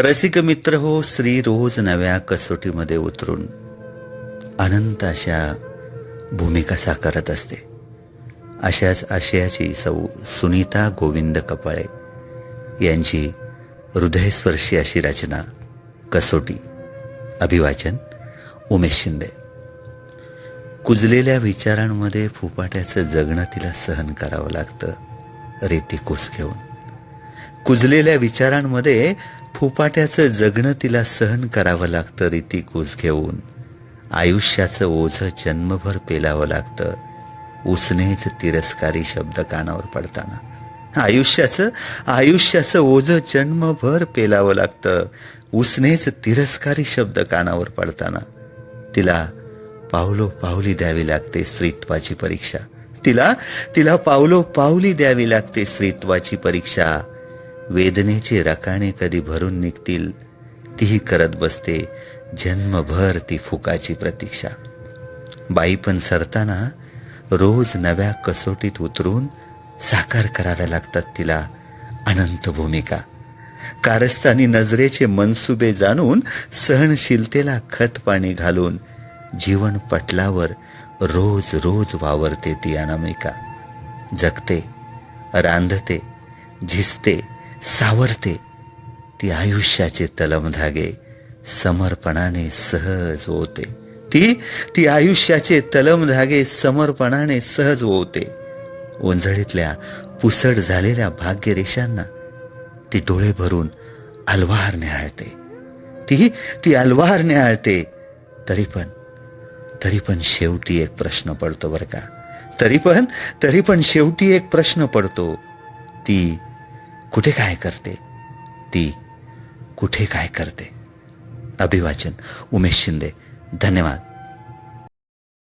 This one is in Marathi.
रसिक मित्र हो स्त्री रोज नव्या कसोटीमध्ये उतरून. अनंत अशा भूमिका साकारत असते. अशाच आशयाची सौ सुनीता गोविंद कपाळे यांची हृदयस्पर्शी अशी रचना कसोटी. अभिवाचन उमेश शिंदे. कुजलेल्या विचारांमध्ये फुपाट्याचं जगणं तिला सहन करावं लागतं रेती कोस घेऊन. कुजलेल्या विचारांमध्ये फुपाट्याचं जगणं तिला सहन करावं लागतं रीती कुस घेऊन. आयुष्याचं ओझं जन्मभर पेलावं लागतं. उसनेच तिरस्कारी शब्द कानावर पडताना. आयुष्याचं आयुष्याचं ओझं जन्मभर पेलावं लागतं. उसनेच तिरस्कारी शब्द कानावर पडताना. तिला पावलो पावली द्यावी लागते स्त्रीत्वाची परीक्षा. तिला तिला पावलो पावली द्यावी लागते स्त्रीत्वाची परीक्षा. वेदनेचे रकाणे कधी भरून निघतील तीही करत बसते जन्मभर ती फुकाची प्रतीक्षा. बाई पण सरताना रोज नव्या कसोटीत उतरून साकार कराव्या लागतात तिला अनंत भूमिका. कारस्थानी नजरेचे मनसुबे जाणून सहनशीलतेला खत पाणी घालून जीवन पटलावर रोज रोज वावरते ती अनामिका. जगते रांधते झिजते सावरते. ती आयुष्याचे तलमधागे समर्पणाने सहज होते. ती ती आयुष्याचे तलमधागे समर्पणाने सहज होते. ओंजळीतल्या पुसड झालेल्या भाग्यरेषांना ती डोळे भरून अलवार न्याळते. ती ती अलवार न्याळते. तरी पण तरी पण शेवटी एक प्रश्न पडतो बरं का? तरी पण तरी पण शेवटी एक प्रश्न पडतो. ती कुठे काय करते? ती कुठे काय करते? अभिवाचन. उमेश शिंदे धन्यवाद.